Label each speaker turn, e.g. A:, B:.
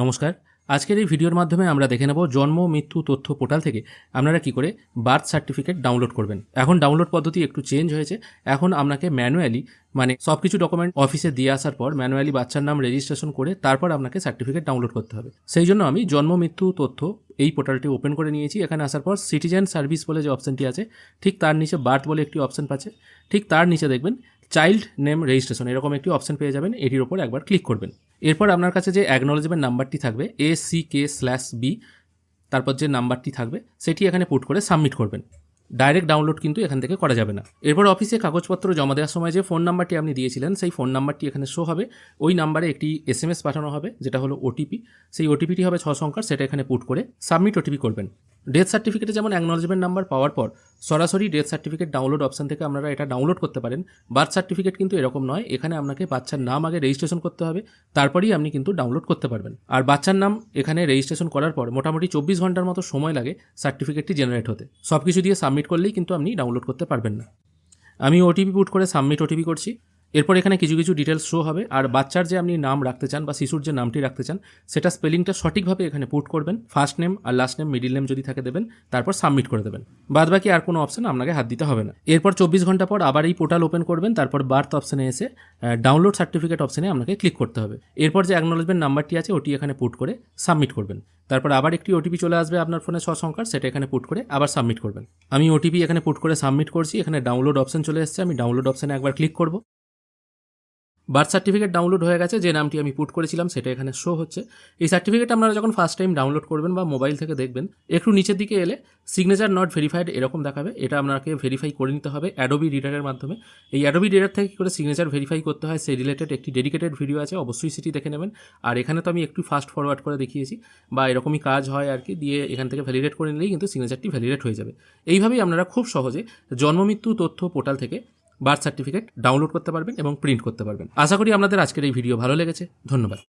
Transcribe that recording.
A: নমস্কার। আজকের এই ভিডিওর মাধ্যমে আমরা দেখে নেব জন্ম, মৃত্যু, তথ্য পোর্টাল থেকে আপনারা কি করে বার্থ সার্টিফিকেট ডাউনলোড করবেন। এখন ডাউনলোড পদ্ধতি একটু চেঞ্জ হয়েছে। এখন আপনাকে ম্যানুয়ালি মানে সব কিছু ডকুমেন্ট অফিসে দিয়ে আসার পর ম্যানুয়ালি বাচ্চার নাম রেজিস্ট্রেশন করে তারপর আপনাকে সার্টিফিকেট ডাউনলোড করতে হবে। সেই জন্য আমি জন্ম, মৃত্যু, তথ্য এই পোর্টালটি ওপেন করে নিয়েছি। এখানে আসার পর সিটিজেন সার্ভিস বলে যে অপশনটি আছে, ঠিক তার নিচে বার্থ বলে একটি অপশন পাচ্ছে ঠিক তার নিচে দেখবেন চাইল্ড নেম রেজিস্ট্রেশন, এরকম একটি অপশন পেয়ে যাবেন, এটির ওপর একবার ক্লিক করবেন। এরপর আপনার কাছে যে অ্যাকনোলজমেন্ট নাম্বারটি থাকবে A C K slash B তারপর যে নাম্বারটি থাকবে, সেটি এখানে পুট করে সাবমিট করবেন। ডাইরেক্ট ডাউনলোড কিন্তু এখান থেকে করা যাবে না। এরপর অফিসে কাগজপত্র জমা দেওয়ার সময় যে ফোন নাম্বারটি আপনি দিয়েছিলেন, সেই ফোন নাম্বারটি এখানে শো হবে। ওই নাম্বারে একটি এস এম এস পাঠানো হবে, যেটা হলো ওটিপি সেই ওটিপিটি হবে ছ সংখ্যার, সেটা এখানে পুট করে সাবমিট ওটিপি করবেন। ডেথ সার্টিফিকেটে যেমন অ্যাকনোলজমেন্ট নাম্বার পাওয়ার পর, সরাসরি ডেথ সার্টিফিকেট ডাউনলোড অপশন থেকে আপনারা এটা ডাউনলোড করতে পারেন। বার্থ সার্টিফিকেট কিন্তু এরকম নয়। এখানে আপনাকে বাচ্চার নাম আগে রেজিস্ট্রেশন করতে হবে। তারপরেই আপনি কিন্তু ডাউনলোড করতে পারবেন। আর বাচ্চার নাম এখানে রেজিস্ট্রেশন করার পর মোটামুটি চব্বিশ ঘণ্টার মতো সময় লাগে সার্টিফিকেটটি জেনারেট হতে। সব কিছু দিয়ে সাবমিট করলেই কিন্তু আপনি ডাউনলোড করতে পারবেন না। আমি ওটিপি পুট করে সাবমিট ওটিপি করছি। এরপর এখানে কিছু কিছু ডিটেলস শো হবে। আর বাচ্চার যে আপনি নাম রাখতে চান বা শিশুর যে নামটি রাখতে চান, সেটা স্পেলিংটা সঠিকভাবে এখানে পুট করবেন। ফার্স্ট নেম আর লাস্ট নেম মিডিল নেম যদি থাকে দেবেন, তারপর সাবমিট করে দেবেন। বাদ বাকি আর কোনো অপশন আপনাকে হাত দিতে হবে না। এরপর চব্বিশ ঘণ্টা পর আবার এই পোর্টাল ওপেন করবেন, তারপর বার্থ অপশনে এসে ডাউনলোড সার্টিফিকেট অপশনে আপনাকে ক্লিক করতে হবে। এরপর যে অ্যাকনোলজমেন্ট নাম্বারটি আছে, ওটি এখানে পুট করে সাবমিট করবেন। তারপর আবার একটি ওটিপি চলে আসবে আপনার ফোনে ছ সংখ্যার, সেটা এখানে পুট করে আবার সাবমিট করবেন। আমি ওটিপি এখানে পুট করে সাবমিট করছি, এখানে ডাউনলোড অপশন চলে এসেছে, আমি ডাউনলোড অপশনে একবার ক্লিক করব। বার্থ সার্টিফিকেট ডাউনলোড হয়ে গেছে, যে নামটি আমি পুট করেছিলাম সেটা এখানে শো হচ্ছে। এই সার্টিফিকেট আপনারা যখন ফার্স্ট টাইম ডাউনলোড করবেন বা মোবাইল থেকে দেখবেন, একটু নিচের দিকে এলে সিগনেচার নট ভেরিফাইড এরকম দেখাবে, এটা আপনাকে ভেরিফাই করে নিতে হবে অ্যাডোবি রিডারের মাধ্যমে। এই অ্যাডোবি রিডার থেকে কী করে সিগনেচার ভেরিফাই করতে হয়, সেই রিলেটেড একটি ডেডিকেটেড ভিডিও আছে, অবশ্যই সেটি দেখে নেবেন। আর এখানে তো আমি একটু ফাস্ট ফরওয়ার্ড করে দেখিয়েছি, বা এরকমই কাজ হয় আর কি, দিয়ে এখান থেকে ভ্যালিডেট করে নিলেই কিন্তু সিগনেচারটি ভ্যালিডেট হয়ে যাবে। এইভাবেই আপনারা খুব সহজে জন্মমৃত্যু তথ্য পোর্টাল থেকে বার্থ সার্টিফিকেট ডাউনলোড করতে পারবেন এবং প্রিন্ট করতে পারবেন। আশা করি আপনাদের আজকের এই ভিডিও ভালো লেগেছে। ধন্যবাদ।